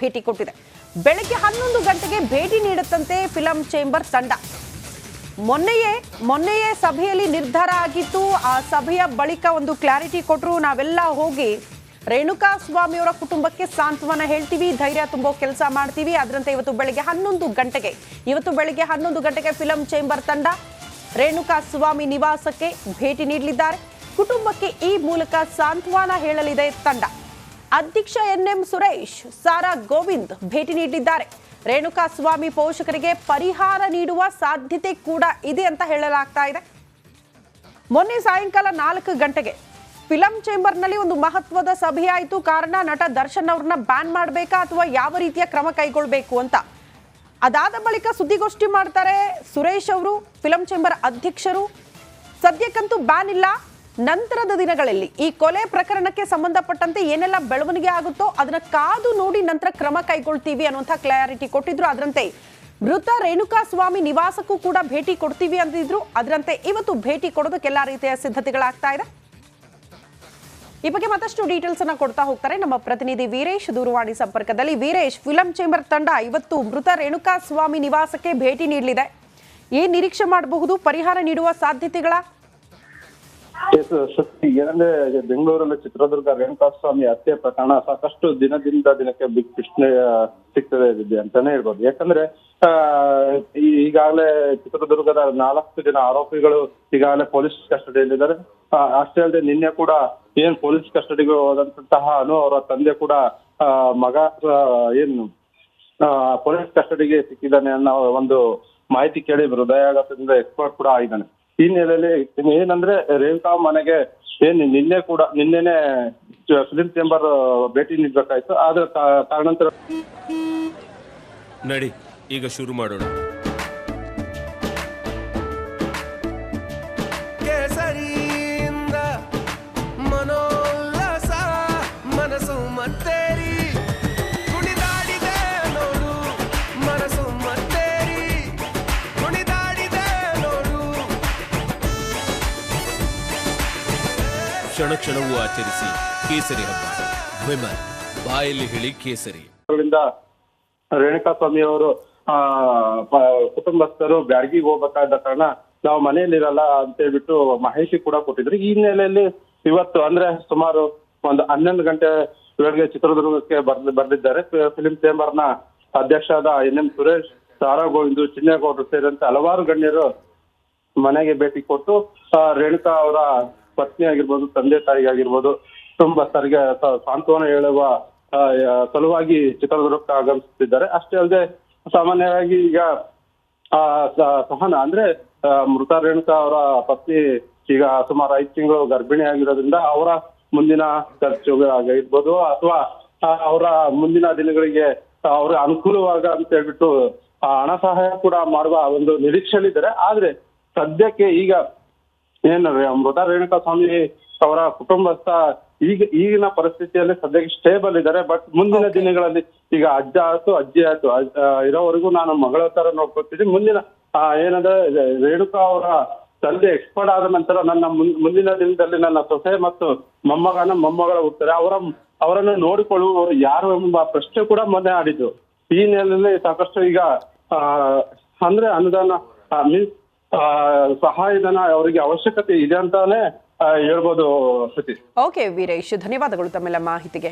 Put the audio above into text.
ಭೇಟಿ ಕೊಟ್ಟಿದೆ. ಬೆಳಗ್ಗೆ ಹನ್ನೊಂದು ಗಂಟೆಗೆ ಭೇಟಿ ನೀಡುತ್ತಂತೆ ಫಿಲಂ ಚೇಂಬರ್ ತಂಡ. ಮೊನ್ನೆಯೇ ಮೊನ್ನೆಯೇ ಸಭೆಯಲ್ಲಿ ನಿರ್ಧಾರ ಆಗಿತ್ತು. ಆ ಸಭೆಯ ಬಳಿಕ ಒಂದು ಕ್ಲಾರಿಟಿ ಕೊಟ್ಟರು ನಾವೆಲ್ಲ ಹೋಗಿ ರೇಣುಕಾ ಸ್ವಾಮಿಯವರ ಕುಟುಂಬಕ್ಕೆ ಸಾಂತ್ವನ ಹೇಳ್ತೀವಿ. ಧೈರ್ಯ ತುಂಬೋ ಕೆಲಸ ಮಾಡ್ತೀವಿ. ಅದರಂತೆ ಇವತ್ತು ಬೆಳಗ್ಗೆ ಹನ್ನೊಂದು ಗಂಟೆಗೆ, ಇವತ್ತು ಬೆಳಗ್ಗೆ ಹನ್ನೊಂದು ಗಂಟೆಗೆ ಫಿಲಂ ಚೇಂಬರ್ ತಂಡ ರೇಣುಕಾ ಸ್ವಾಮಿ ನಿವಾಸಕ್ಕೆ ಭೇಟಿ ನೀಡಲಿದ್ದಾರೆ. ಕುಟುಂಬಕ್ಕೆ ಈ ಮೂಲಕ ಸಾಂತ್ವನ ಹೇಳಲಿದೆ ತಂಡ. ಅಧ್ಯಕ್ಷ ಎನ್ಎಂ ಸುರೇಶ್, ಸಾರಾ ಗೋವಿಂದ್ ಭೇಟಿ ನೀಡಿದ್ದಾರೆ. ರೇಣುಕಾ ಸ್ವಾಮಿ ಪೋಷಕರಿಗೆ ಪರಿಹಾರ ನೀಡುವ ಸಾಧ್ಯತೆ ಕೂಡ ಇದೆ ಅಂತ ಹೇಳಲಾಗ್ತಾ ಇದೆ. ಮೊನ್ನೆ ಸಾಯಂಕಾಲ ನಾಲ್ಕು ಗಂಟೆಗೆ ಫಿಲಂ ಚೇಂಬರ್ನಲ್ಲಿ ಒಂದು ಮಹತ್ವದ ಸಭೆಯಾಯಿತು. ಕಾರಣ ನಟ ದರ್ಶನ್ ಅವ್ರನ್ನ ಬ್ಯಾನ್ ಮಾಡಬೇಕಾ ಅಥವಾ ಯಾವ ರೀತಿಯ ಕ್ರಮ ಕೈಗೊಳ್ಳಬೇಕು ಅಂತ? ಅದಾದ ಬಳಿಕ ಸುದ್ದಿಗೋಷ್ಠಿ ಮಾಡ್ತಾರೆ ಸುರೇಶ್ ಅವರು, ಫಿಲಂ ಚೇಂಬರ್ ಅಧ್ಯಕ್ಷರು. ಸದ್ಯಕ್ಕಂತೂ ಬ್ಯಾನ್ ಇಲ್ಲ. ನಂತರದ ದಿನಗಳಲ್ಲಿ ಈ ಕೊಲೆ ಪ್ರಕರಣಕ್ಕೆ ಸಂಬಂಧಪಟ್ಟಂತೆ ಏನೆಲ್ಲ ಬೆಳವಣಿಗೆ ಆಗುತ್ತೋ ಅದನ್ನ ಕಾದು ನೋಡಿ ನಂತರ ಕ್ರಮ ಕೈಗೊಳ್ತೀವಿ ಅನ್ನುವಂಥ ಕ್ಲಾರಿಟಿ ಕೊಟ್ಟಿದ್ರು. ಅದರಂತೆ ಮೃತ ರೇಣುಕಾ ಸ್ವಾಮಿ ನಿವಾಸಕ್ಕೂ ಕೂಡ ಭೇಟಿ ಕೊಡ್ತೀವಿ ಅಂತಿದ್ರು ಅದರಂತೆ ಇವತ್ತು ಭೇಟಿ ಕೊಡೋದಕ್ಕೆ ಎಲ್ಲಾ ರೀತಿಯ ಸಿದ್ಧತೆಗಳಾಗ್ತಾ ಇದೆ. ಈ ಬಗ್ಗೆ ಮತ್ತಷ್ಟು ಡೀಟೇಲ್ಸ್ ಅನ್ನ ಕೊಡ್ತಾ ಹೋಗ್ತಾರೆ ನಮ್ಮ ಪ್ರತಿನಿಧಿ ವೀರೇಶ್ ದೂರವಾಣಿ ಸಂಪರ್ಕದಲ್ಲಿ. ವೀರೇಶ್, ಫಿಲಂ ಚೇಂಬರ್ ತಂಡ ಇವತ್ತು ಮೃತ ರೇಣುಕಾ ಸ್ವಾಮಿ ನಿವಾಸಕ್ಕೆ ಭೇಟಿ ನೀಡಲಿದೆ. ಏನ್ ನಿರೀಕ್ಷೆ ಮಾಡಬಹುದು? ಪರಿಹಾರ ನೀಡುವ ಸಾಧ್ಯತೆಗಳ? ಏನಂದ್ರೆ ಬೆಂಗಳೂರಲ್ಲಿ ಚಿತ್ರದುರ್ಗ ರೇಣುಕಾಸ್ವಾಮಿ ಹತ್ಯೆ ಪ್ರಕರಣ ಸಾಕಷ್ಟು ದಿನದಿಂದ ದಿನಕ್ಕೆ ಬಿಗ್ ಪ್ರಶ್ನೆ ಸಿಗ್ತದೆ ಇದೆ ಅಂತಾನೆ ಹೇಳ್ಬೋದು. ಯಾಕಂದ್ರೆ ಈಗಾಗಲೇ ಚಿತ್ರದುರ್ಗದ ನಾಲ್ಕು ಜನ ಆರೋಪಿಗಳು ಈಗಾಗಲೇ ಪೊಲೀಸ್ ಕಸ್ಟಡಿಯಲ್ಲಿದ್ದಾರೆ. ಅಷ್ಟೇ ಅಲ್ಲದೆ ನಿನ್ನೆ ಕೂಡ ಏನ್ ಪೊಲೀಸ್ ಕಸ್ಟಡಿಗೆ ಹೋದಂತಹ ಅನು ಅವರ ತಂದೆ ಕೂಡ ಮಗ ಏನು ಪೊಲೀಸ್ ಕಸ್ಟಡಿಗೆ ಸಿಕ್ಕಿದ್ದಾನೆ ಅನ್ನೋ ಒಂದು ಮಾಹಿತಿ ಕೇಳಿ ಹೃದಯಾಘಾತದಿಂದ ಎಕ್ಸ್ಪರ್ಟ್ ಕೂಡ ಆಗಿದ್ದಾನೆ. ಹಿನ್ನೆಲೆಯಲ್ಲಿ ಏನಂದ್ರೆ ರೇಣುಕಾ ಮನೆಗೆ ಏನ್ ನಿನ್ನೆ ಕೂಡ, ನಿನ್ನೆನೆ ಫಿಲಿಂ ಚೇಂಬರ್ ಭೇಟಿ ನೀಡಬೇಕಾಯ್ತು. ಆದ್ರೆ ಕಾರಣಾಂತರ ನಡಿ, ಈಗ ಶುರು ಮಾಡೋಣ. ಕ್ಷಣ ಕ್ಷಣವೂ ಆಚರಿಸಿ ಕೇಸರಿ ಹಬ್ಬ. ವಿಮಲ್, ಬಾಯಲ್ಲಿ ಹೇಳಿ ಕೇಸರಿ. ರೇಣುಕಾ ಸ್ವಾಮಿ ಅವರು ಕುಟುಂಬಸ್ಥರು ಬ್ಯಾಡ್ಗಿಗೆ ಹೋಗ್ಬೇಕಾದ ಕಾರಣ ನಾವು ಮನೆಯಲ್ಲಿರಲ್ಲ ಅಂತ ಹೇಳ್ಬಿಟ್ಟು ಮಹೇಶಿ ಕೂಡ ಕೊಟ್ಟಿದ್ರು. ಈ ಹಿನ್ನೆಲೆಯಲ್ಲಿ ಇವತ್ತು ಅಂದ್ರೆ ಸುಮಾರು ಒಂದು ಹನ್ನೊಂದು ಗಂಟೆ ವೇಳೆಗೆ ಚಿತ್ರದುರ್ಗಕ್ಕೆ ಬರ್ಲಿ ಫಿಲ್ಮ್ ಫಿಲಿಂ ನ ಅಧ್ಯಕ್ಷರಾದ ಎನ್ ಎಂ ಸುರೇಶ್ ಸಾರಾ ಗೋವಿಂದು ಚಿನ್ನೇಗೌಡರು ಸೇರಿದಂತೆ ಹಲವಾರು ಗಣ್ಯರು ಮನೆಗೆ ಭೇಟಿ ಕೊಟ್ಟು ರೇಣುಕಾ ಅವರ ಪತ್ನಿ ಆಗಿರ್ಬೋದು, ತಂದೆ ತಾಯಿ ಆಗಿರ್ಬೋದು, ತುಂಬಾ ಸರಿಗೆ ಸಾಂತ್ವನ ಹೇಳುವ ಸಲುವಾಗಿ ಚಿತ್ರದುರ್ಗಕ್ಕೆ ಆಗಮಿಸುತ್ತಿದ್ದಾರೆ. ಅಷ್ಟೇ ಅಲ್ಲದೆ, ಸಾಮಾನ್ಯವಾಗಿ ಈಗ, ಆ ಸಹನ ಅಂದ್ರೆ ಮೃತ ರೇಣುಕಾ ಅವರ ಪತ್ನಿ, ಈಗ ಸುಮಾರು ಐದು ತಿಂಗಳು ಗರ್ಭಿಣಿ ಆಗಿರೋದ್ರಿಂದ ಅವರ ಮುಂದಿನ ಖರ್ಚು ಆಗಿರ್ಬೋದು, ಅಥವಾ ಅವರ ಮುಂದಿನ ದಿನಗಳಿಗೆ ಅವ್ರ ಅನುಕೂಲವಾಗ ಅಂತ ಹೇಳ್ಬಿಟ್ಟು ಹಣ ಸಹಾಯ ಕೂಡ ಮಾಡುವ ಒಂದು ನಿರೀಕ್ಷೆಯಲ್ಲಿದ್ದಾರೆ. ಆದ್ರೆ, ಸದ್ಯಕ್ಕೆ ಈಗ ಏನು ಮೃತ ರೇಣುಕಾ ಸ್ವಾಮಿ ಅವರ ಕುಟುಂಬಸ್ಥ ಈಗ ಈಗಿನ ಪರಿಸ್ಥಿತಿಯಲ್ಲಿ ಸದ್ಯಕ್ಕೆ ಸ್ಟೇಬಲ್ ಇದ್ದಾರೆ ಬಟ್ ಮುಂದಿನ ದಿನಗಳಲ್ಲಿ ಈಗ ಅಜ್ಜ ಆಯ್ತು ಅಜ್ಜಿ ಆಯ್ತು ಇರೋವರೆಗೂ ನಾನು ಮಗಳ ತರ ನೋಡ್ಕೊತೀನಿ ಮುಂದಿನ ಏನಂದ್ರೆ ರೇಣುಕಾ ಅವರ ತಂದೆ ಎಕ್ಸ್ಪರ್ಟ್ ಆದ ನಂತರ ನನ್ನ ಮುಂದಿನ ದಿನದಲ್ಲಿ ನನ್ನ ಸೊಸೆ ಮತ್ತು ಮೊಮ್ಮಗನ ಮೊಮ್ಮಗಳ ಹೋಗ್ತಾರೆ ಅವರ ಅವರನ್ನು ನೋಡಿಕೊಳ್ಳುವವರು ಯಾರು ಎಂಬ ಪ್ರಶ್ನೆ ಕೂಡ ಮೊನ್ನೆ ಆಡಿದ್ರು ಈ ನೆಲೆಯಲ್ಲಿ ಸಾಕಷ್ಟು ಈಗ ಅಂದ್ರೆ ಅನುದಾನ ಮೀನ್ಸ್ ಸಹಾಯಧನ ಅವರಿಗೆ ಅವಶ್ಯಕತೆ ಇದೆ ಅಂತಾನೆ ಹೇಳ್ಬೋದು ಸತೀಶ್. ಓಕೆ ವೀರೇಶ್ ಧನ್ಯವಾದಗಳು ತಮ್ಮೆಲ್ಲ ಮಾಹಿತಿಗೆ.